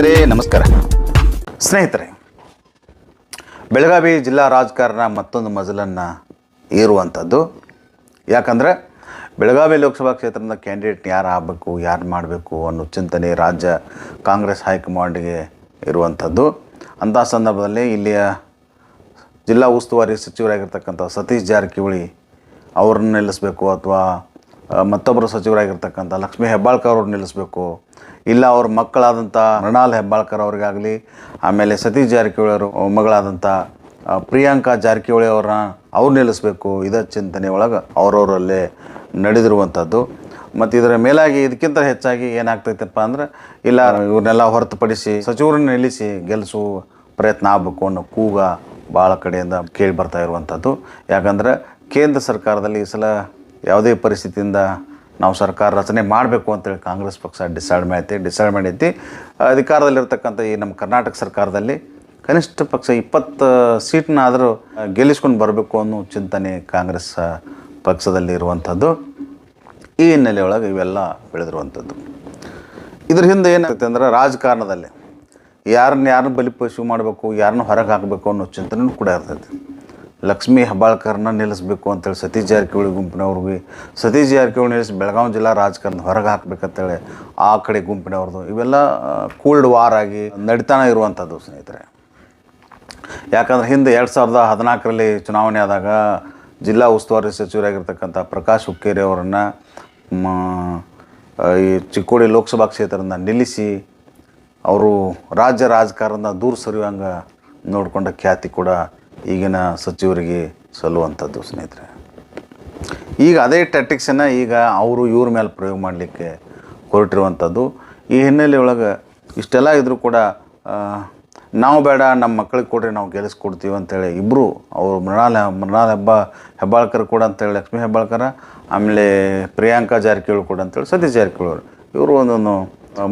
ಸ್ನೇಹಿತರೆ, ನಮಸ್ಕಾರ. ಸ್ನೇಹಿತರೆ, ಬೆಳಗಾವಿ ಜಿಲ್ಲಾ ರಾಜಕಾರಣ ಮತ್ತೊಂದು ಮಜಲನ್ನು ಏರುವಂಥದ್ದು. ಯಾಕಂದರೆ, ಬೆಳಗಾವಿ ಲೋಕಸಭಾ ಕ್ಷೇತ್ರದ ಕ್ಯಾಂಡಿಡೇಟ್ ಯಾರು ಆಗಬೇಕು, ಯಾರು ಮಾಡಬೇಕು ಅನ್ನೋ ಚಿಂತನೆ ರಾಜ್ಯ ಕಾಂಗ್ರೆಸ್ ಹೈಕಮಾಂಡ್ಗೆ ಇರುವಂಥದ್ದು. ಅಂಥ ಸಂದರ್ಭದಲ್ಲಿ ಇಲ್ಲಿಯ ಜಿಲ್ಲಾ ಉಸ್ತುವಾರಿ ಸಚಿವರಾಗಿರ್ತಕ್ಕಂಥ ಸತೀಶ್ ಜಾರಕಿಹೊಳಿ ಅವ್ರನ್ನ ನಿಲ್ಲಿಸಬೇಕು ಅಥವಾ ಮತ್ತೊಬ್ಬರು ಸಚಿವರಾಗಿರ್ತಕ್ಕಂಥ ಲಕ್ಷ್ಮೀ ಹೆಬ್ಬಾಳ್ಕರ್ ಅವ್ರು ನಿಲ್ಲಿಸಬೇಕು. ಇಲ್ಲ ಅವ್ರ ಮಕ್ಕಳಾದಂಥ ಮೃಣಾಲ್ ಹೆಬ್ಬಾಳ್ಕರ್ ಅವ್ರಿಗಾಗಲಿ, ಆಮೇಲೆ ಸತೀಶ್ ಜಾರಕಿಹೊಳಿ ಅವರು ಮಗಳಾದಂಥ ಪ್ರಿಯಾಂಕಾ ಜಾರಕಿಹೊಳಿ ಅವ್ರನ್ನ ಅವ್ರು ನಿಲ್ಲಿಸಬೇಕು. ಇದ ಚಿಂತನೆ ಒಳಗೆ ಅವರವರಲ್ಲೇ ನಡೆದಿರುವಂಥದ್ದು. ಮತ್ತು ಇದರ ಮೇಲಾಗಿ ಇದಕ್ಕಿಂತ ಹೆಚ್ಚಾಗಿ ಏನಾಗ್ತೈತಪ್ಪ ಅಂದ್ರೆ, ಇಲ್ಲ ಇವ್ರನ್ನೆಲ್ಲ ಹೊರತುಪಡಿಸಿ ಸಚಿವರನ್ನ ನಿಲ್ಲಿಸಿ ಗೆಲ್ಲಿಸುವ ಪ್ರಯತ್ನ ಆಗಬೇಕು ಅನ್ನೋ ಕೂಗ ಭಾಳ ಕಡೆಯಿಂದ ಕೇಳಿ ಬರ್ತಾ ಇರುವಂಥದ್ದು. ಯಾಕಂದ್ರೆ ಕೇಂದ್ರ ಸರ್ಕಾರದಲ್ಲಿ ಈ ಸಲ ಯಾವುದೇ ಪರಿಸ್ಥಿತಿಯಿಂದ ನಾವು ಸರ್ಕಾರ ರಚನೆ ಮಾಡಬೇಕು ಅಂತೇಳಿ ಕಾಂಗ್ರೆಸ್ ಪಕ್ಷ ಡಿಸೈಡ್ ಮಾಡೈತಿ ಡಿಸೈಡ್ ಮಾಡೈತಿ. ಅಧಿಕಾರದಲ್ಲಿರ್ತಕ್ಕಂಥ ಈ ನಮ್ಮ ಕರ್ನಾಟಕ ಸರ್ಕಾರದಲ್ಲಿ ಕನಿಷ್ಠ ಪಕ್ಷ ಇಪ್ಪತ್ತು ಸೀಟ್ನಾದರೂ ಗೆಲ್ಲಿಸ್ಕೊಂಡು ಬರಬೇಕು ಅನ್ನೋ ಚಿಂತನೆ ಕಾಂಗ್ರೆಸ್ ಪಕ್ಷದಲ್ಲಿ ಇರುವಂಥದ್ದು. ಈ ಹಿನ್ನೆಲೆಯೊಳಗೆ ಇವೆಲ್ಲ ಬೆಳೆದಿರುವಂಥದ್ದು. ಇದ್ರ ಹಿಂದೆ ಏನಾಗುತ್ತೆ ಅಂದ್ರೆ ರಾಜಕಾರಣದಲ್ಲಿ ಯಾರನ್ನ ಯಾರನ್ನ ಬಲಿಪಶು ಮಾಡಬೇಕು, ಯಾರನ್ನ ಹೊರಗೆ ಹಾಕಬೇಕು ಅನ್ನೋ ಚಿಂತನೆ ಕೂಡ ಇರ್ತೈತಿ. ಲಕ್ಷ್ಮೀ ಹೆಬ್ಬಾಳ್ಕರ್ನ ನಿಲ್ಲಿಸ್ಬೇಕು ಅಂತೇಳಿ ಸತೀಶ್ ಜಾರಕಿಹೊಳಿ ಗುಂಪಿನವ್ರಿಗೆ, ಸತೀಶ್ ಜಾರಕಿಹೊಳಿ ನಿಲ್ಲಿಸಿ ಬೆಳಗಾವಿ ಜಿಲ್ಲಾ ರಾಜಕಾರಣ ಹೊರಗೆ ಹಾಕ್ಬೇಕಂತೇಳಿ ಆ ಕಡೆ ಗುಂಪಿನವ್ರದ್ದು. ಇವೆಲ್ಲ ಕೂಲ್ಡ್ ವಾರ್ ಆಗಿ ನಡೀತಾನೆ ಇರುವಂಥದ್ದು ಸ್ನೇಹಿತರೆ. ಯಾಕಂದ್ರೆ ಹಿಂದೆ ಎರಡು ಸಾವಿರದ ಹದಿನಾಲ್ಕರಲ್ಲಿ ಚುನಾವಣೆ ಆದಾಗ ಜಿಲ್ಲಾ ಉಸ್ತುವಾರಿ ಸಚಿವರಾಗಿರ್ತಕ್ಕಂಥ ಪ್ರಕಾಶ್ ಹುಕ್ಕೇರಿ ಅವರನ್ನು ಈ ಚಿಕ್ಕೋಡಿ ಲೋಕಸಭಾ ಕ್ಷೇತ್ರದಿಂದ ನಿಲ್ಲಿಸಿ ಅವರು ರಾಜ್ಯ ರಾಜಕಾರಣದ ದೂರ ಸರಿಯುವಂಗೆ ನೋಡಿಕೊಂಡ ಖ್ಯಾತಿ ಕೂಡ ಈಗಿನ ಸಚಿವರಿಗೆ ಸಲ್ಲುವಂಥದ್ದು, ಸ್ನೇಹಿತರೆ. ಈಗ ಅದೇ ಟ್ಯಾಟಿಕ್ಸನ್ನು ಈಗ ಅವರು ಇವ್ರ ಮೇಲೆ ಪ್ರಯೋಗ ಮಾಡಲಿಕ್ಕೆ ಹೊರಟಿರುವಂಥದ್ದು. ಈ ಹಿನ್ನೆಲೆಯೊಳಗೆ ಇಷ್ಟೆಲ್ಲ ಇದ್ದರೂ ಕೂಡ ನಾವು ಬೇಡ, ನಮ್ಮ ಮಕ್ಕಳಿಗೆ ಕೊಡ್ರಿ, ನಾವು ಗೆಲ್ಲಿಸ್ಕೊಡ್ತೀವಿ ಅಂತೇಳಿ ಇಬ್ಬರು ಅವರು ಮೃಣಾಲ್ ಮೃಣಾಲ್ ಹೆಬ್ಬ, ಹೆಬ್ಬಾಳ್ಕರ್ ಕೂಡ ಅಂತೇಳಿ ಲಕ್ಷ್ಮೀ ಹೆಬ್ಬಾಳ್ಕರ, ಆಮೇಲೆ ಪ್ರಿಯಾಂಕಾ ಜಾರಕಿಹೊಳಿ ಕೂಡ ಅಂತೇಳಿ ಸತೀಶ್ ಜಾರಕಿಹೊಳಿ ಅವರು, ಇವರು ಒಂದೊಂದು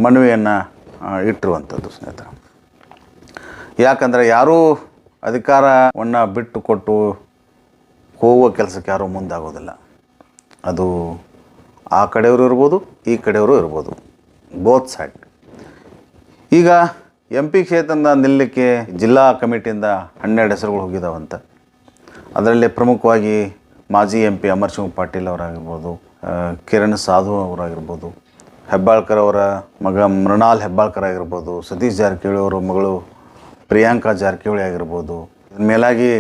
ಮನವಿಯನ್ನು ಇಟ್ಟಿರುವಂಥದ್ದು, ಸ್ನೇಹಿತರೆ. ಯಾಕಂದರೆ ಯಾರೂ ಅಧಿಕಾರವನ್ನು ಬಿಟ್ಟು ಕೊಟ್ಟು ಹೋಗುವ ಕೆಲಸಕ್ಕೆ ಯಾರೂ ಮುಂದಾಗೋದಿಲ್ಲ. ಅದು ಆ ಕಡೆಯವರು ಇರ್ಬೋದು, ಈ ಕಡೆಯವರು ಇರ್ಬೋದು. ಬೋತ್ ಸೈಡ್ ಈಗ ಎಂ ಪಿ ಕ್ಷೇತ್ರದ ನಿಲ್ಲಕ್ಕೆ ಜಿಲ್ಲಾ ಕಮಿಟಿಯಿಂದ ಹನ್ನೆರಡು ಹೆಸರುಗಳು ಹೋಗಿದ್ದಾವಂತ ಅದರಲ್ಲಿ ಪ್ರಮುಖವಾಗಿ ಮಾಜಿ ಎಂ ಪಿ ಅಮರ್ ಸಿಂಗ್ ಪಾಟೀಲ್ ಅವರಾಗಿರ್ಬೋದು ಕಿರಣ್ ಸಾಧು ಅವರಾಗಿರ್ಬೋದು, ಹೆಬ್ಬಾಳ್ಕರ್ ಅವರ ಮಗ ಮೃಣಾಲ್ ಹೆಬ್ಬಾಳ್ಕರ್ ಆಗಿರ್ಬೋದು, ಸತೀಶ್ ಜಾರಕಿಹೊಳಿ ಅವರ ಮಗಳು ಪ್ರಿಯಾಂಕಾ ಜಾರಕಿಹೊಳಿ ಆಗಿರ್ಬೋದು. ಮೇಲಾಗಿ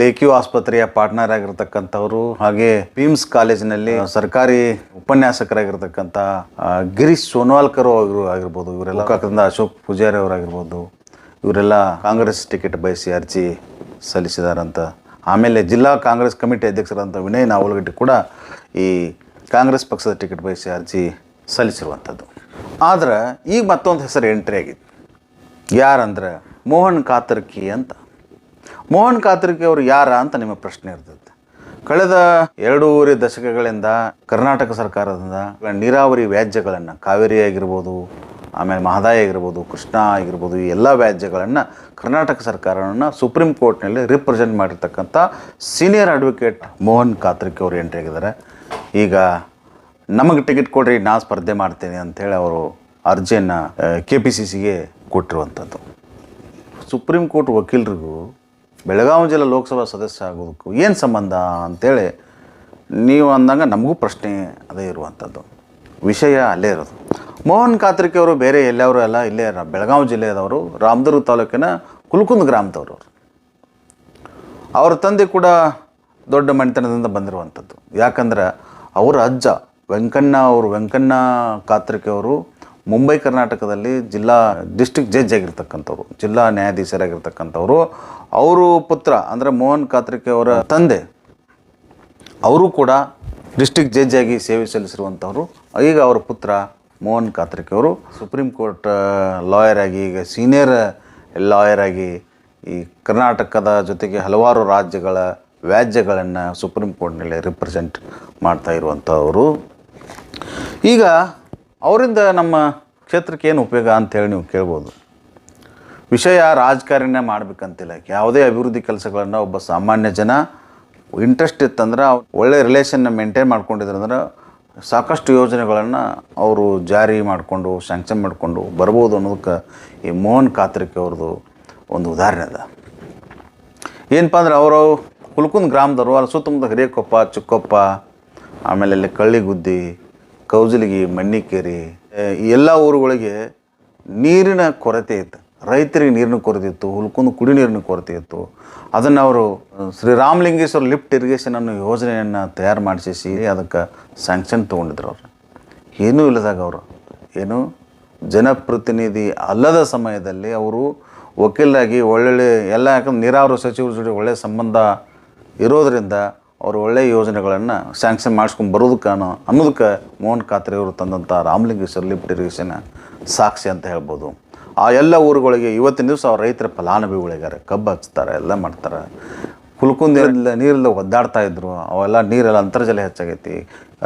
ಲೇಕ್ಯೂ ಆಸ್ಪತ್ರೆಯ ಪಾರ್ಟ್ನರ್ ಆಗಿರ್ತಕ್ಕಂಥವ್ರು ಹಾಗೆ ಪಿಮ್ಸ್ ಕಾಲೇಜಿನಲ್ಲಿ ಸರ್ಕಾರಿ ಉಪನ್ಯಾಸಕರಾಗಿರ್ತಕ್ಕಂಥ ಗಿರೀಶ್ ಸೋನ್ವಾಲ್ಕರ್ ಅವರು ಆಗಿರ್ಬೋದು. ಇವರೆಲ್ಲ ಕಾಕದಿಂದ ಅಶೋಕ್ ಪೂಜಾರಿ ಅವರಾಗಿರ್ಬೋದು. ಇವರೆಲ್ಲ ಕಾಂಗ್ರೆಸ್ ಟಿಕೆಟ್ ಬಯಸಿ ಅರ್ಜಿ ಸಲ್ಲಿಸಿದಾರಂತ. ಆಮೇಲೆ ಜಿಲ್ಲಾ ಕಾಂಗ್ರೆಸ್ ಕಮಿಟಿ ಅಧ್ಯಕ್ಷರಾದಂಥ ವಿನಯ್ ನಾವಲ್ಗಟ್ಟಿ ಕೂಡ ಈ ಕಾಂಗ್ರೆಸ್ ಪಕ್ಷದ ಟಿಕೆಟ್ ಬಯಸಿ ಅರ್ಜಿ ಸಲ್ಲಿಸಿರುವಂಥದ್ದು. ಆದರೆ ಈಗ ಮತ್ತೊಂದು ಹೆಸರು ಎಂಟ್ರಿ ಆಗಿತ್ತು. ಯಾರಂದ್ರೆ ಮೋಹನ್ ಕಾತರ್ಕಿ ಅಂತ. ಮೋಹನ್ ಕಾತರ್ಕಿ ಅವರು ಯಾರ ಅಂತ ನಿಮ್ಮ ಪ್ರಶ್ನೆ ಇರ್ತದೆ. ಕಳೆದ ಎರಡೂವರೆ ದಶಕಗಳಿಂದ ಕರ್ನಾಟಕ ಸರ್ಕಾರದಿಂದ ನೀರಾವರಿ ವ್ಯಾಜ್ಯಗಳನ್ನು ಕಾವೇರಿ ಆಗಿರ್ಬೋದು, ಆಮೇಲೆ ಮಹದಾಯಿ ಆಗಿರ್ಬೋದು, ಕೃಷ್ಣ ಆಗಿರ್ಬೋದು, ಈ ಎಲ್ಲ ವ್ಯಾಜ್ಯಗಳನ್ನು ಕರ್ನಾಟಕ ಸರ್ಕಾರವನ್ನು ಸುಪ್ರೀಂ ಕೋರ್ಟ್ನಲ್ಲಿ ರಿಪ್ರೆಸೆಂಟ್ ಮಾಡಿರ್ತಕ್ಕಂಥ ಸೀನಿಯರ್ ಅಡ್ವೊಕೇಟ್ ಮೋಹನ್ ಕಾತರ್ಕಿ ಅವರು ಎಂಟ್ರಿ ಆಗಿದ್ದಾರೆ. ಈಗ ನಮಗೆ ಟಿಕೆಟ್ ಕೊಡ್ರಿ, ನಾ ಸ್ಪರ್ಧೆ ಮಾಡ್ತೀನಿ ಅಂಥೇಳಿ ಅವರು ಅರ್ಜಿಯನ್ನು ಕೆ ಪಿ ಸಿ ಸಿಗೆ ಕೊಟ್ಟಿರುವಂಥದ್ದು. ಸುಪ್ರೀಂ ಕೋರ್ಟ್ ವಕೀಲರಿಗೂ ಬೆಳಗಾವಿ ಜಿಲ್ಲಾ ಲೋಕಸಭಾ ಸದಸ್ಯ ಆಗೋದಕ್ಕೂ ಏನು ಸಂಬಂಧ ಅಂತೇಳಿ ನೀವು ಅಂದಂಗ ನಮಗೂ ಪ್ರಶ್ನೆ ಅದೇ ಇರುವಂಥದ್ದು. ವಿಷಯ ಅಲ್ಲೇ ಇರೋದು. ಮೋಹನ್ ಖಾತ್ರಿಕೆ ಅವರು ಬೇರೆ ಎಲ್ಲವರು ಅಲ್ಲ, ಇಲ್ಲೇ ಬೆಳಗಾವಿ ಜಿಲ್ಲೆಯವರು ರಾಮದುರ್ಗ ತಾಲೂಕಿನ ಕುಲ್ಕುಂದ್ ಗ್ರಾಮದವರು. ಅವರು ಅವರ ತಂದೆ ಕೂಡ ದೊಡ್ಡ ಮನೆತನದಿಂದ ಬಂದಿರುವಂಥದ್ದು. ಯಾಕಂದ್ರೆ ಅವರ ಅಜ್ಜ ವೆಂಕಣ್ಣ ಅವರು, ವೆಂಕಣ್ಣ ಖಾತ್ರಿಕೆ ಅವರು ಮುಂಬೈ, ಕರ್ನಾಟಕದಲ್ಲಿ ಜಿಲ್ಲಾ ಡಿಸ್ಟ್ರಿಕ್ಟ್ ಜಡ್ಜ್ ಆಗಿರ್ತಕ್ಕಂಥವ್ರು, ಜಿಲ್ಲಾ ನ್ಯಾಯಾಧೀಶರಾಗಿರ್ತಕ್ಕಂಥವ್ರು, ಅವರು ಪುತ್ರ ಅಂದರೆ ಮೋಹನ್ ಕಾತ್ರಿಕೆ ಅವರ ತಂದೆ, ಅವರು ಕೂಡ ಡಿಸ್ಟ್ರಿಕ್ಟ್ ಜಡ್ಜ್ ಆಗಿ ಸೇವೆ ಸಲ್ಲಿಸಿರುವಂಥವ್ರು. ಈಗ ಅವರ ಪುತ್ರ ಮೋಹನ್ ಕಾತ್ರಿಕೆ ಅವರು ಸುಪ್ರೀಂ ಕೋರ್ಟ್ ಲಾಯರ್ ಆಗಿ, ಈಗ ಸೀನಿಯರ್ ಲಾಯರ್ ಆಗಿ ಈ ಕರ್ನಾಟಕದ ಜೊತೆಗೆ ಹಲವಾರು ರಾಜ್ಯಗಳ ವ್ಯಾಜ್ಯಗಳನ್ನು ಸುಪ್ರೀಂ ಕೋರ್ಟ್ನಲ್ಲಿ ರಿಪ್ರೆಸೆಂಟ್ ಮಾಡ್ತಾ ಇರುವಂಥವರು. ಈಗ ಅವರಿಂದ ನಮ್ಮ ಕ್ಷೇತ್ರಕ್ಕೆ ಏನು ಉಪಯೋಗ ಅಂತೇಳಿ ನೀವು ಕೇಳ್ಬೋದು. ವಿಷಯ ರಾಜಕಾರಣ ಮಾಡಬೇಕಂತಿಲ್ಲ. ಯಾವುದೇ ಅಭಿವೃದ್ಧಿ ಕೆಲಸಗಳನ್ನು ಒಬ್ಬ ಸಾಮಾನ್ಯ ಜನ ಇಂಟ್ರೆಸ್ಟ್ ಇತ್ತಂದ್ರೆ ಒಳ್ಳೆಯ ಒಳ್ಳೆ ರಿಲೇಷನ್ನ ಮೇಂಟೈನ್ ಮಾಡ್ಕೊಂಡಿದ್ರು ಅಂದ್ರೆ ಸಾಕಷ್ಟು ಯೋಜನೆಗಳನ್ನು ಅವರು ಜಾರಿ ಮಾಡಿಕೊಂಡು ಸ್ಯಾಂಕ್ಷನ್ ಮಾಡಿಕೊಂಡು ಬರ್ಬೋದು ಅನ್ನೋದಕ್ಕೆ ಈ ಮೋಹನ್ ಕಾತ್ರಿಕೆ ಅವ್ರದ್ದು ಒಂದು ಉದಾಹರಣೆ ಅದ. ಏನಪ್ಪ ಅಂದ್ರೆ ಅವರು ಹುಲ್ಕುಂದ್ ಗ್ರಾಮದವರು, ಅಲ್ಲಿ ಸುತ್ತಮುತ್ತ ಹಿರಿಯಕೊಪ್ಪ, ಚಿಕ್ಕಪ್ಪ, ಆಮೇಲೆ ಅಲ್ಲಿ ಕಳ್ಳಿಗುದ್ದಿ ಕೌಜಲಗಿ, ಮಣ್ಣಿಕೇರಿ ಎಲ್ಲ ಊರುಗಳಿಗೆ ನೀರಿನ ಕೊರತೆ ಇತ್ತು. ರೈತರಿಗೆ ನೀರಿನ ಕೊರತೆ ಇತ್ತು, ಹುಲ್ಕೊಂಡು ಕುಡಿ ನೀರಿನ ಕೊರತೆ ಇತ್ತು. ಅದನ್ನು ಅವರು ಶ್ರೀರಾಮಲಿಂಗೇಶ್ವರ ಲಿಫ್ಟ್ ಇರಿಗೇಷನ್ ಅನ್ನೋ ಯೋಜನೆಯನ್ನು ತಯಾರು ಮಾಡಿಸಿ ಅದಕ್ಕೆ ಸ್ಯಾಂಕ್ಷನ್ ತೊಗೊಂಡಿದ್ರು ಅವರು. ಏನೂ ಇಲ್ಲದಾಗ ಅವರು. ಏನು? ಜನಪ್ರತಿನಿಧಿ ಅಲ್ಲದ ಸಮಯದಲ್ಲಿ ಅವರು ವಕೀಲಾಗಿ ಒಳ್ಳೊಳ್ಳೆ ಎಲ್ಲ ಯಾಕಂದ್ರೆ ನೀರಾವರಿ ಸಚಿವರ ಜೊತೆ ಒಳ್ಳೆಯ ಸಂಬಂಧ ಇರೋದರಿಂದ ಅವರು ಒಳ್ಳೆಯ ಯೋಜನೆಗಳನ್ನು ಸ್ಯಾಂಕ್ಷನ್ ಮಾಡಿಸ್ಕೊಂಡು ಬರೋದಕ್ಕಾನೋ ಅನ್ನೋದಕ್ಕೆ ಮೋಹನ್ ಕಾತ್ರೆ ಅವರು ತಂದಂಥ ರಾಮಲಿಂಗೇಶ್ವರ ಲಿಫ್ಟ್ ಇರಿಗೇಷನ್ ಸಾಕ್ಷಿ ಅಂತ ಹೇಳ್ಬೋದು. ಆ ಎಲ್ಲ ಊರುಗಳಿಗೆ ಇವತ್ತಿನ ದಿವಸ ಅವ್ರ ರೈತರ ಫಲಾನುಭವಿಗಳಿದ್ದಾರೆ. ಕಬ್ಬು ಹಚ್ತಾರೆ, ಎಲ್ಲ ಮಾಡ್ತಾರೆ. ಹುಲ್ಕುಂದಿರಲ್ಲ ನೀರಿಲ್ಲ ಒದ್ದಾಡ್ತಾ ಇದ್ರು. ಅವೆಲ್ಲ ನೀರೆಲ್ಲ ಅಂತರ್ಜಲ ಹೆಚ್ಚಾಗೈತಿ.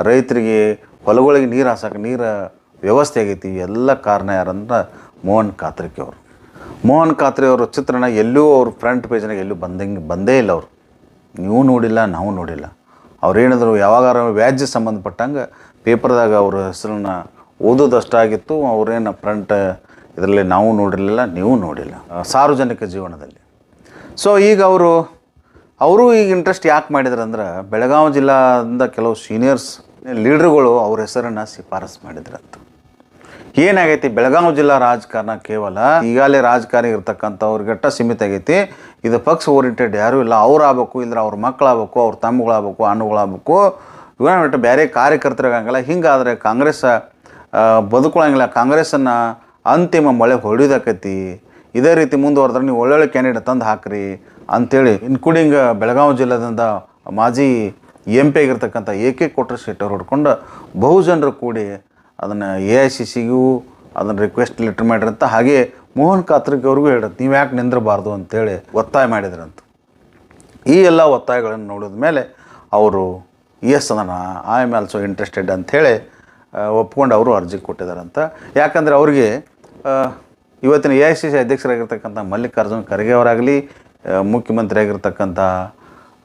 ರೈತರಿಗೆ ಹೊಲಗಳಿಗೆ ನೀರು ಹಾಸಕ್ಕೆ ನೀರ ವ್ಯವಸ್ಥೆ ಆಗೈತಿ. ಎಲ್ಲ ಕಾರಣ ಯಾರಂದ್ರೆ ಮೋಹನ್ ಖಾತ್ರಿಕೆ ಅವರು. ಮೋಹನ್ ಖಾತ್ರಿ ಚಿತ್ರಣ ಎಲ್ಲೂ ಅವ್ರ ಫ್ರಂಟ್ ಪೇಜ್ನಾಗ ಎಲ್ಲೂ ಬಂದಂಗೆ, ಬಂದೇ ಇಲ್ಲ ಅವರು. ನೀವು ನೋಡಿಲ್ಲ, ನಾವು ನೋಡಿಲ್ಲ. ಅವ್ರು ಏನಿದ್ರು ಯಾವಾಗಾರ ವ್ಯಾಜ್ಯ ಸಂಬಂಧಪಟ್ಟಂಗೆ ಪೇಪರ್ದಾಗ ಅವ್ರ ಹೆಸರನ್ನ ಓದೋದಷ್ಟಾಗಿತ್ತು, ಅವ್ರೇನು ಫ್ರಂಟ್ ಇದರಲ್ಲಿ ನಾವು ನೋಡಿರಲಿಲ್ಲ, ನೀವು ನೋಡಿಲ್ಲ, ಸಾರ್ವಜನಿಕ ಜೀವನದಲ್ಲಿ. ಸೊ ಈಗ ಅವರು ಅವರು ಈಗ ಇಂಟ್ರೆಸ್ಟ್ ಯಾಕೆ ಮಾಡಿದ್ರು ಅಂದ್ರೆ ಬೆಳಗಾವಿ ಜಿಲ್ಲಾದಿಂದ ಕೆಲವು ಸೀನಿಯರ್ಸ್ ಲೀಡ್ರುಗಳು ಅವ್ರ ಹೆಸರನ್ನು ಶಿಫಾರಸ್ ಮಾಡಿದ್ರಂತ. ಏನಾಗೈತಿ ಬೆಳಗಾವಿ ಜಿಲ್ಲಾ ರಾಜಕಾರಣ ಕೇವಲ ಈಗಾಗಲೇ ರಾಜಕಾರಣಿ ಇರ್ತಕ್ಕಂಥವ್ರಿಗಟ್ಟ ಸೀಮಿತ ಆಗೈತಿ ಇದು ಪಕ್ಷ ಓರಿಯೆಂಟೆಡ್ ಯಾರೂ ಇಲ್ಲ. ಅವ್ರು ಆಗ್ಬೇಕು ಇಲ್ಲ ಅವ್ರ ಮಕ್ಕಳಾಗಬೇಕು, ಅವ್ರ ತಮ್ಮಗಳಾಗಬೇಕು ಹಣ್ಣುಗಳಾಗಬೇಕು ಇವನ್ನ ಬಿಟ್ಟು ಬೇರೆ ಕಾರ್ಯಕರ್ತರಾಗಂಗಿಲ್ಲ ಹಿಂಗಾದರೆ ಕಾಂಗ್ರೆಸ್ ಬದುಕೊಳಂಗಿಲ್ಲ ಕಾಂಗ್ರೆಸ್ಸನ್ನು ಅಂತಿಮ ಮಳೆ ಹೊಡಿದಾಕೈತಿ ಇದೇ ರೀತಿ ಮುಂದುವರೆದ್ರೆ ನೀವು ಒಳ್ಳೊಳ್ಳೆ ಕ್ಯಾಂಡಿಡೇಟ್ ತಂದು ಹಾಕ್ರಿ ಅಂಥೇಳಿ ಇನ್ಕ್ಲೂಡಿಂಗ್ ಬೆಳಗಾವಿ ಜಿಲ್ಲೆದಿಂದ ಮಾಜಿ ಎಂ ಪಿ ಆಗಿರ್ತಕ್ಕಂಥ ಎ ಕೆ ಕೊಟ್ರ ಶೆಟ್ಟರ್ ಹೊಡ್ಕೊಂಡು ಬಹುಜನರು ಕೂಡಿ ಅದನ್ನು ಎ ಐ ಸಿ ಸಿಗೂ ಅದನ್ನು ರಿಕ್ವೆಸ್ಟ್ ಲೆಟ್ರ್ ಮಾಡಿರಂತ ಹಾಗೆ ಮೋಹನ್ ಕಾತ್ರಿಕ್ ಅವ್ರಿಗೂ ಹೇಳತ್ತೆ ನೀವು ಯಾಕೆ ನಿಂದಿರಬಾರ್ದು? ಅಂತೇಳಿ ಒತ್ತಾಯ ಮಾಡಿದ್ರಂತ. ಈ ಎಲ್ಲ ಒತ್ತಾಯಗಳನ್ನು ನೋಡಿದ ಮೇಲೆ ಅವರು ಎಸ್ ಅದನ್ನು ಐ ಆಮ್ ಆಲ್ಸೋ ಇಂಟ್ರೆಸ್ಟೆಡ್ ಅಂಥೇಳಿ ಒಪ್ಕೊಂಡು ಅವರು ಅರ್ಜಿ ಕೊಟ್ಟಿದ್ದಾರಂತ. ಯಾಕಂದರೆ ಅವ್ರಿಗೆ ಇವತ್ತಿನ ಎ ಐ ಸಿ ಸಿ ಅಧ್ಯಕ್ಷರಾಗಿರ್ತಕ್ಕಂಥ ಮಲ್ಲಿಕಾರ್ಜುನ್ ಖರ್ಗೆ ಅವರಾಗಲಿ ಆ, ಮುಖ್ಯಮಂತ್ರಿ ಆಗಿರ್ತಕ್ಕಂಥ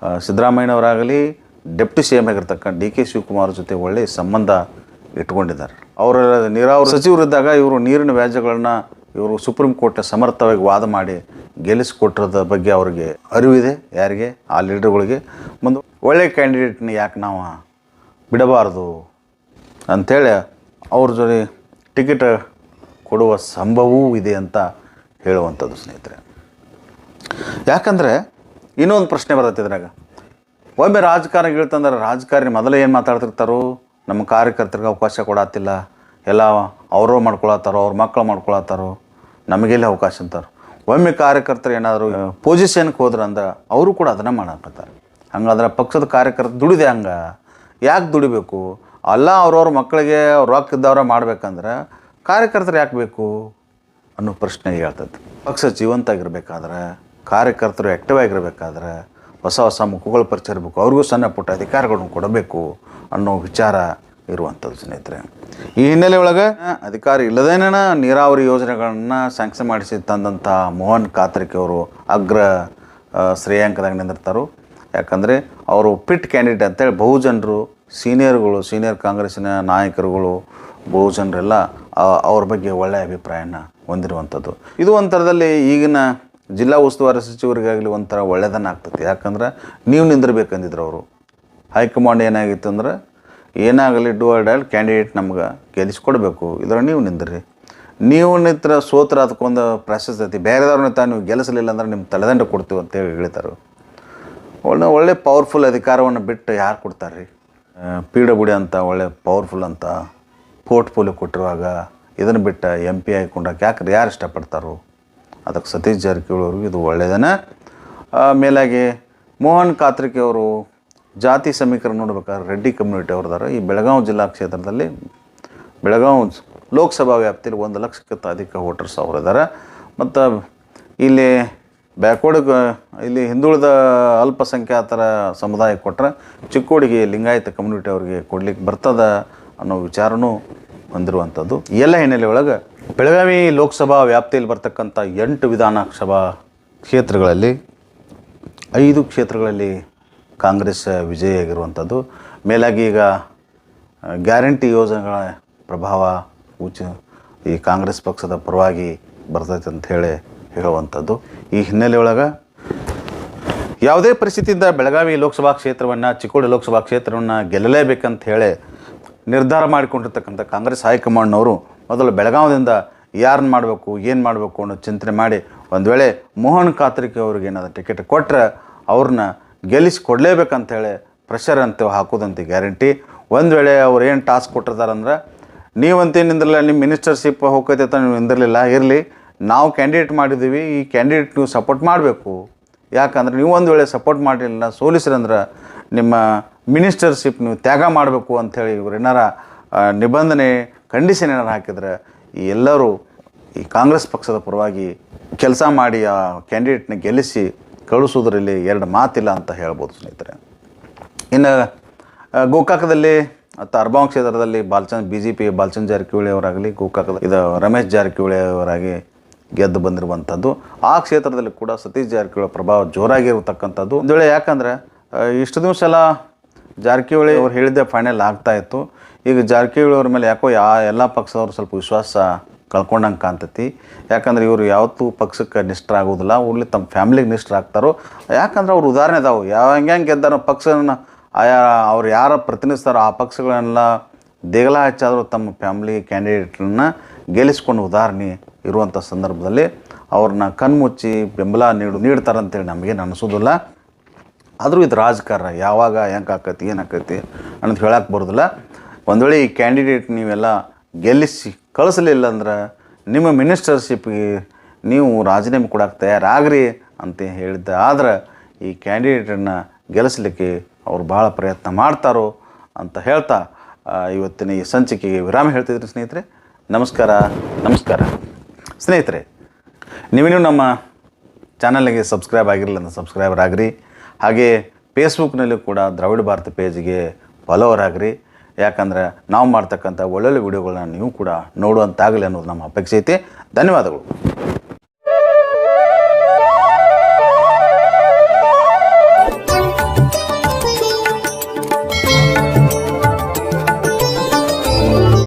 ಆ, ಸಿದ್ದರಾಮಯ್ಯನವರಾಗಲಿ ಡೆಪ್ಟಿ ಸಿ ಎಂ ಆಗಿರ್ತಕ್ಕಂಥ ಡಿ ಕೆ ಶಿವಕುಮಾರ್ ಜೊತೆ ಒಳ್ಳೆಯ ಸಂಬಂಧ ಇಟ್ಕೊಂಡಿದ್ದಾರೆ. ಅವರ ನೀರಾವರಿ ಸಚಿವರಿದ್ದಾಗ ಇವರು ನೀರಿನ ವ್ಯಾಜ್ಯಗಳನ್ನ ಇವರು ಸುಪ್ರೀಂ ಕೋರ್ಟ್ ಸಮರ್ಥವಾಗಿ ವಾದ ಮಾಡಿ ಗೆಲ್ಲಿಸ್ಕೊಟ್ಟಿರೋದ ಬಗ್ಗೆ ಅವ್ರಿಗೆ ಅರಿವಿದೆ, ಯಾರಿಗೆ? ಆ ಲೀಡರ್ಗಳಿಗೆ. ಒಂದು ಒಳ್ಳೆ ಕ್ಯಾಂಡಿಡೇಟ್ನ ಯಾಕೆ ನಾವು ಬಿಡಬಾರ್ದು ಅಂಥೇಳಿ ಅವ್ರ ಜೊತೆ ಟಿಕೆಟ್ ಕೊಡುವ ಸಂಭವವೂ ಇದೆ ಅಂತ ಹೇಳುವಂಥದ್ದು ಸ್ನೇಹಿತರೆ. ಯಾಕಂದರೆ ಇನ್ನೊಂದು ಪ್ರಶ್ನೆ ಬರುತ್ತೆ ಇದ್ರಾಗ. ಒಮ್ಮೆ ರಾಜಕಾರಣ ಹೇಳ್ತಂದ್ರೆ ರಾಜಕಾರಣಿ ಮೊದಲೇ ಏನು ಮಾತಾಡ್ತಿರ್ತಾರೋ, ನಮ್ಮ ಕಾರ್ಯಕರ್ತರಿಗೆ ಅವಕಾಶ ಕೊಡತ್ತಿಲ್ಲ, ಎಲ್ಲ ಅವರು ಮಾಡ್ಕೊಳತ್ತಾರೋ, ಅವ್ರ ಮಕ್ಕಳು ಮಾಡ್ಕೊಳತ್ತಾರೋ ನಮಗೆಲ್ಲ ಅವಕಾಶ ಅಂತಾರೆ. ಒಮ್ಮೆ ಕಾರ್ಯಕರ್ತರು ಏನಾದರೂ ಪೊಸಿಷನ್ಗೆ ಹೋದ್ರೆ ಅಂದ್ರೆ ಅವರು ಕೂಡ ಅದನ್ನು ಮಾಡಕತ್ತಾರೆ ಹಂಗಾದ್ರೆ ಪಕ್ಷದ ಕಾರ್ಯಕರ್ತ ದುಡಿದೆ ಹಂಗೆ, ಯಾಕೆ ದುಡಿಬೇಕು? ಅಲ್ಲ, ಅವ್ರವ್ರ ಮಕ್ಕಳಿಗೆ ಅವ್ರ ರೊಕ್ಕ ಇದ್ದವ್ರ ಮಾಡ್ಬೇಕಂದ್ರೆ ಕಾರ್ಯಕರ್ತರು ಯಾಕೆ ಬೇಕು ಅನ್ನೋ ಪ್ರಶ್ನೆ ಹೇಳ್ತದೆ ಪಕ್ಷ ಜೀವಂತ ಆಗಿರಬೇಕಾದ್ರೆ ಕಾರ್ಯಕರ್ತರು ಆ್ಯಕ್ಟಿವ್ ಆಗಿರಬೇಕಾದ್ರೆ ಹೊಸ ಹೊಸ ಮುಖಗಳು ಪರಿಚಯ ಇರಬೇಕು. ಅವ್ರಿಗೂ ಸಣ್ಣ ಪುಟ್ಟ ಅಧಿಕಾರಗಳನ್ನು ಕೊಡಬೇಕು ಅನ್ನೋ ವಿಚಾರ ಇರುವಂಥದ್ದು ಸ್ನೇಹಿತರೆ. ಈ ಹಿನ್ನೆಲೆ ಒಳಗೆ ಅಧಿಕಾರ ಇಲ್ಲದೇನ ನೀರಾವರಿ ಯೋಜನೆಗಳನ್ನು ಸ್ಯಾಂಕ್ಷನ್ ಮಾಡಿಸಿ ತಂದಂಥ ಮೋಹನ್ ಕಾತ್ರಿಕೆ ಅವರು ಅಗ್ರ ಶ್ರೇಯಾಂಕದಾಗ ನಿಂದಿರ್ತಾರು. ಯಾಕಂದರೆ ಅವರು ಪಿಟ್ ಕ್ಯಾಂಡಿಡೇಟ್ ಅಂತೇಳಿ ಬಹುಜನರು ಸೀನಿಯರ್ಗಳು ಸೀನಿಯರ್ ಕಾಂಗ್ರೆಸ್ಸಿನ ನಾಯಕರುಗಳು, ಬಹುಜನರೆಲ್ಲ ಅವ್ರ ಬಗ್ಗೆ ಒಳ್ಳೆಯ ಅಭಿಪ್ರಾಯನ ಹೊಂದಿರುವಂಥದ್ದು. ಇದು ಒಂಥರದಲ್ಲಿ ಈಗಿನ ಜಿಲ್ಲಾ ಉಸ್ತುವಾರಿ ಸಚಿವರಿಗಾಗಲಿ ಒಂಥರ ಒಳ್ಳೆಯದನ್ನ ಆಗ್ತೈತಿ. ಯಾಕಂದ್ರೆ ನೀವು ನಿಂದಿರ್ಬೇಕಂದಿದ್ರು ಅವರು. ಹೈಕಮಾಂಡ್ ಏನಾಗಿತ್ತು ಅಂದ್ರೆ ಏನಾಗಲಿ ಡೂ ಆರ್ ಡೈಲ್ ಕ್ಯಾಂಡಿಡೇಟ್ ನಮ್ಗೆ ಗೆಲ್ಲಿಸ್ಕೊಡ್ಬೇಕು. ಇದ್ರ ನೀವು ನಿಂದ್ರಿ. ನೀವು ನಿತ್ರ ಸೋತ್ರ ಅದಕ್ಕೊಂದು ಐತಿ ಬೇರೆದವ್ರ ನಿಂತ ನೀವು ಗೆಲ್ಲಿಸಲಿಲ್ಲ ಅಂದ್ರೆ ನಿಮ್ಮ ತಲೆದಂಡ ಕೊಡ್ತೀವಿ ಅಂತೇಳಿ ಹೇಳ್ತಾರೆ ಒಳ್ಳೆ ಒಳ್ಳೆ ಪವರ್ಫುಲ್ ಅಧಿಕಾರವನ್ನು ಬಿಟ್ಟು ಯಾರು ಕೊಡ್ತಾರೆ ರೀ ಪಿ ಡಬ್ಲ್ಯೂ ಡಿ ಅಂತ ಒಳ್ಳೆ ಪವರ್ಫುಲ್ ಅಂತ ಪೋರ್ಟ್ಫೋಲಿಯೋ ಕೊಟ್ಟಿರುವಾಗ ಇದನ್ನು ಬಿಟ್ಟು ಎಂ ಪಿ ಹಾಕೊಂಡಾಗ ಯಾಕೆ ಯಾರು ಇಷ್ಟಪಡ್ತಾರೋ? ಅದಕ್ಕೆ ಸತೀಶ್ ಜಾರಕಿಹೊಳಿ ಇದು ಒಳ್ಳೆಯದನ್ನ ಮೇಲಾಗಿ ಮೋಹನ್ ಅವರು ಜಾತಿ ಸಮೀಕರಣ ನೋಡ್ಬೇಕಾದ್ರೆ ರೆಡ್ಡಿ ಕಮ್ಯುನಿಟಿ ಅವ್ರದಾರ. ಈ ಬೆಳಗಾವಿ ಜಿಲ್ಲಾ ಕ್ಷೇತ್ರದಲ್ಲಿ ಬೆಳಗಾವಿ ಲೋಕಸಭಾ ವ್ಯಾಪ್ತಿಯಲ್ಲಿ ಒಂದು ಲಕ್ಷಕ್ಕಿಂತ ಅಧಿಕ ವೋಟರ್ಸ್ ಅವರು ಇದ್ದಾರೆ ಮತ್ತು ಇಲ್ಲಿ ಬ್ಯಾಕ್ವರ್ಡ್ ಇಲ್ಲಿ ಹಿಂದುಳಿದ ಅಲ್ಪಸಂಖ್ಯಾತರ ಸಮುದಾಯ ಕೊಟ್ಟರೆ ಚಿಕ್ಕೋಡಿಗೆ ಲಿಂಗಾಯತ ಕಮ್ಯುನಿಟಿ ಅವರಿಗೆ ಕೊಡ್ಲಿಕ್ಕೆ ಬರ್ತದ ಅನ್ನೋ ವಿಚಾರನೂ ಹೊಂದಿರುವಂಥದ್ದು ಎಲ್ಲ ಹಿನ್ನೆಲೆ ಒಳಗೆ ಬೆಳಗಾವಿ ಲೋಕಸಭಾ ವ್ಯಾಪ್ತಿಯಲ್ಲಿ ಬರ್ತಕ್ಕಂಥ ಎಂಟು ವಿಧಾನಸಭಾ ಕ್ಷೇತ್ರಗಳಲ್ಲಿ ಐದು ಕ್ಷೇತ್ರಗಳಲ್ಲಿ ಕಾಂಗ್ರೆಸ್ ವಿಜಯಿಯಾಗಿರುವಂಥದ್ದು. ಮೇಲಾಗಿ ಈಗ ಗ್ಯಾರಂಟಿ ಯೋಜನೆಗಳ ಪ್ರಭಾವ ಉಚ, ಈ ಕಾಂಗ್ರೆಸ್ ಪಕ್ಷದ ಪರವಾಗಿ ಬರ್ತೈತೆ ಅಂತ ಹೇಳಿ ಹೇಳುವಂಥದ್ದು. ಈ ಹಿನ್ನೆಲೆ ಒಳಗೆ ಯಾವುದೇ ಪರಿಸ್ಥಿತಿಯಿಂದ ಬೆಳಗಾವಿ ಲೋಕಸಭಾ ಕ್ಷೇತ್ರವನ್ನು, ಚಿಕ್ಕೋಡಿ ಲೋಕಸಭಾ ಕ್ಷೇತ್ರವನ್ನು ಗೆಲ್ಲಲೇಬೇಕಂತ ಹೇಳಿ ನಿರ್ಧಾರ ಮಾಡಿಕೊಂಡಿರ್ತಕ್ಕಂಥ ಕಾಂಗ್ರೆಸ್ ಹೈಕಮಾಂಡ್ನವರು ಮೊದಲು ಬೆಳಗಾವಿಯಿಂದ ಯಾರನ್ನ ಮಾಡಬೇಕು, ಏನು ಮಾಡಬೇಕು ಅನ್ನೋ ಚಿಂತನೆ ಮಾಡಿ ಒಂದು ವೇಳೆ ಮೋಹನ್ ಕಾತ್ರಿಕೆ ಅವ್ರಿಗೆ ಏನಾದರೂ ಟಿಕೆಟ್ ಕೊಟ್ಟರೆ ಅವ್ರನ್ನ ಗೆಲ್ಲಿಸಿ ಕೊಡಲೇಬೇಕಂತ ಹೇಳಿ ಪ್ರೆಷರ್ ಅಂತ ಹಾಕೋದಂತೆ ಗ್ಯಾರಂಟಿ ಒಂದು ವೇಳೆ ಅವ್ರು ಏನು ಟಾಸ್ಕ್ ಕೊಟ್ಟಿರ್ತಾರಂದ್ರೆ ನೀವಂತೇನು ನಿಂದಿರಲಿಲ್ಲ ನಿಮ್ಮ ಮಿನಿಸ್ಟರ್ಶಿಪ್ ಹೋಗೈತೆ ಅಂತ ನೀವು ನಿಂದಿರಲಿಲ್ಲ ಇರಲಿ. ನಾವು ಕ್ಯಾಂಡಿಡೇಟ್ ಮಾಡಿದ್ದೀವಿ ಈ ಕ್ಯಾಂಡಿಡೇಟ್ ನೀವು ಸಪೋರ್ಟ್ ಮಾಡಬೇಕು. ಯಾಕಂದ್ರೆ ನೀವು ಒಂದು ವೇಳೆ ಸಪೋರ್ಟ್ ಮಾಡಲಿಲ್ಲ ಸೋಲಿಸ್ರಂದ್ರೆ ನಿಮ್ಮ ಮಿನಿಸ್ಟರ್ಶಿಪ್ ನೀವು ತ್ಯಾಗ ಮಾಡಬೇಕು ಅಂಥೇಳಿ ಇವ್ರು ಏನಾರ ನಿಬಂಧನೆ ಕಂಡೀಷನ್ ಏನಾರು ಹಾಕಿದ್ರೆ, ಈ ಎಲ್ಲರೂ ಈ ಕಾಂಗ್ರೆಸ್ ಪಕ್ಷದ ಪರವಾಗಿ ಕೆಲಸ ಮಾಡಿ ಆ ಕ್ಯಾಂಡಿಡೇಟ್ನ ಗೆಲ್ಲಿಸಿ ಕಳಿಸೋದ್ರಲ್ಲಿ ಎರಡು ಮಾತಿಲ್ಲ ಅಂತ ಹೇಳ್ಬೋದು ಸ್ನೇಹಿತರೆ. ಇನ್ನು ಗೋಕಾಕದಲ್ಲಿ ಅರ್ಬಾಂಗ್ ಕ್ಷೇತ್ರದಲ್ಲಿ Balchand B J P Balchand Jarkiholi ಅವರಾಗಲಿ, ಗೋಕಾಕದ, ಇದು ರಮೇಶ್ ಜಾರಕಿಹೊಳಿ ಅವರಾಗಿ ಗೆದ್ದು ಬಂದಿರುವಂಥದ್ದು. ಆ ಕ್ಷೇತ್ರದಲ್ಲಿ ಕೂಡ ಸತೀಶ್ ಜಾರಕಿಹೊಳಿ ಪ್ರಭಾವ ಜೋರಾಗಿರತಕ್ಕಂಥದ್ದು. ಒಂದು ವೇಳೆ ಯಾಕಂದರೆ ಇಷ್ಟು ದಿವಸ ಎಲ್ಲ ಜಾರಕಿಹೊಳಿ ಅವ್ರು ಹೇಳಿದ್ದೆ ಫೈನಲ್ ಆಗ್ತಾ ಇತ್ತು. ಈಗ ಜಾರಕಿಹೊಳಿ ಅವ್ರ ಮೇಲೆ ಯಾಕೋ ಯಾ, ಎಲ್ಲ ಪಕ್ಷದವ್ರು ಸ್ವಲ್ಪ ವಿಶ್ವಾಸ ಕಳ್ಕೊಂಡಂಗೆ ಕಾಣ್ತೈತಿ. ಯಾಕಂದ್ರೆ ಇವರು ಯಾವತ್ತೂ ಪಕ್ಷಕ್ಕೆ ನಿಷ್ಠರಾಗೋದಿಲ್ಲ ಓನ್ಲಿ ತಮ್ಮ ಫ್ಯಾಮ್ಲಿಗೆ ನಿಷ್ಠರಾಗ್ತಾರೋ ಯಾಕಂದ್ರೆ ಅವ್ರು ಉದಾಹರಣೆ ಇದಾವೆ ಯಾವ ಹೆಂಗೆ ಹೆಂಗೆ ಗೆದ್ದಾರೋ ಪಕ್ಷನ, ಆಯಾ ಅವ್ರು ಯಾರ ಪ್ರತಿನಿಧಿಸ್ತಾರೋ ಆ ಪಕ್ಷಗಳನ್ನೆಲ್ಲ ದೇಗಲ ಹಚ್ಚಾದರೂ ತಮ್ಮ ಫ್ಯಾಮ್ಲಿ ಕ್ಯಾಂಡಿಡೇಟ್ರನ್ನ ಗೆಲ್ಲಿಸ್ಕೊಂಡು ಉದಾಹರಣೆ ಇರುವಂಥ ಸಂದರ್ಭದಲ್ಲಿ ಅವ್ರನ್ನ ಕಣ್ಮುಚ್ಚಿ ಬೆಂಬಲ ನೀಡು, ನೀಡ್ತಾರಂತೇಳಿ ನಮಗೇನು ಅನಿಸೋದಿಲ್ಲ. ಆದರೂ ಇದು ರಾಜಕಾರಣ, ಯಾವಾಗ ಹೆಂಗೆ ಆಕೈತಿ, ಏನು ಆಕೈತಿ ಅನ್ನೋದು ಹೇಳಕ್ಕೆ ಬರೋದಿಲ್ಲ. ಒಂದು ವೇಳೆ ಈ ಕ್ಯಾಂಡಿಡೇಟ್ ನೀವೆಲ್ಲ ಗೆಲ್ಲಿಸಿ ಕಳಿಸ್ಲಿಲ್ಲ ಅಂದ್ರೆ ನಿಮ್ಮ ಮಿನಿಸ್ಟರ್ಶಿಪ್ಗೆ ನೀವು ರಾಜೀನಾಮೆ ಕೊಡಕ್ಕೆ ತಯಾರಾಗ್ರಿ ಅಂತ ಹೇಳಿದ್ದೆ. ಆದ್ರೆ ಈ ಕ್ಯಾಂಡಿಡೇಟನ್ನು ಗೆಲ್ಲಿಸ್ಲಿಕ್ಕೆ ಅವರು ಭಾಳ ಪ್ರಯತ್ನ ಮಾಡ್ತಾರೋ ಅಂತ ಹೇಳ್ತಾ ಇವತ್ತಿನ ಈ ಸಂಚಿಕೆಗೆ ವಿರಾಮ ಹೇಳ್ತಿದ್ರು ಸ್ನೇಹಿತರೆ. ನಮಸ್ಕಾರ ನಮಸ್ಕಾರ. ಸ್ನೇಹಿತರೆ ನೀವೇನು ನಮ್ಮ ಚಾನಲ್ಗೆ ಸಬ್ಸ್ಕ್ರೈಬ್ ಆಗಿರಲಿಲ್ಲ ಅಂದ್ರೆ ಸಬ್ಸ್ಕ್ರೈಬರ್ ಆಗಿರಿ. ಹಾಗೆ ಫೇಸ್ಬುಕ್ನಲ್ಲೂ ಕೂಡ ದ್ರಾವಿಡ ಭಾರತ ಪೇಜ್ಗೆ ಫಾಲೋವರ್ ಆಗಿರಿ. ಯಾಕಂದ್ರೆ ನಾವು ಮಾಡ್ತಕ್ಕಂಥ ಒಳ್ಳೊಳ್ಳೆ ವಿಡಿಯೋಗಳನ್ನ ನೀವು ಕೂಡ ನೋಡುವಂತಾಗಲಿ ಅನ್ನೋದು ನಮ್ಮ ಅಪೇಕ್ಷೆ ಐತಿ. ಧನ್ಯವಾದಗಳು.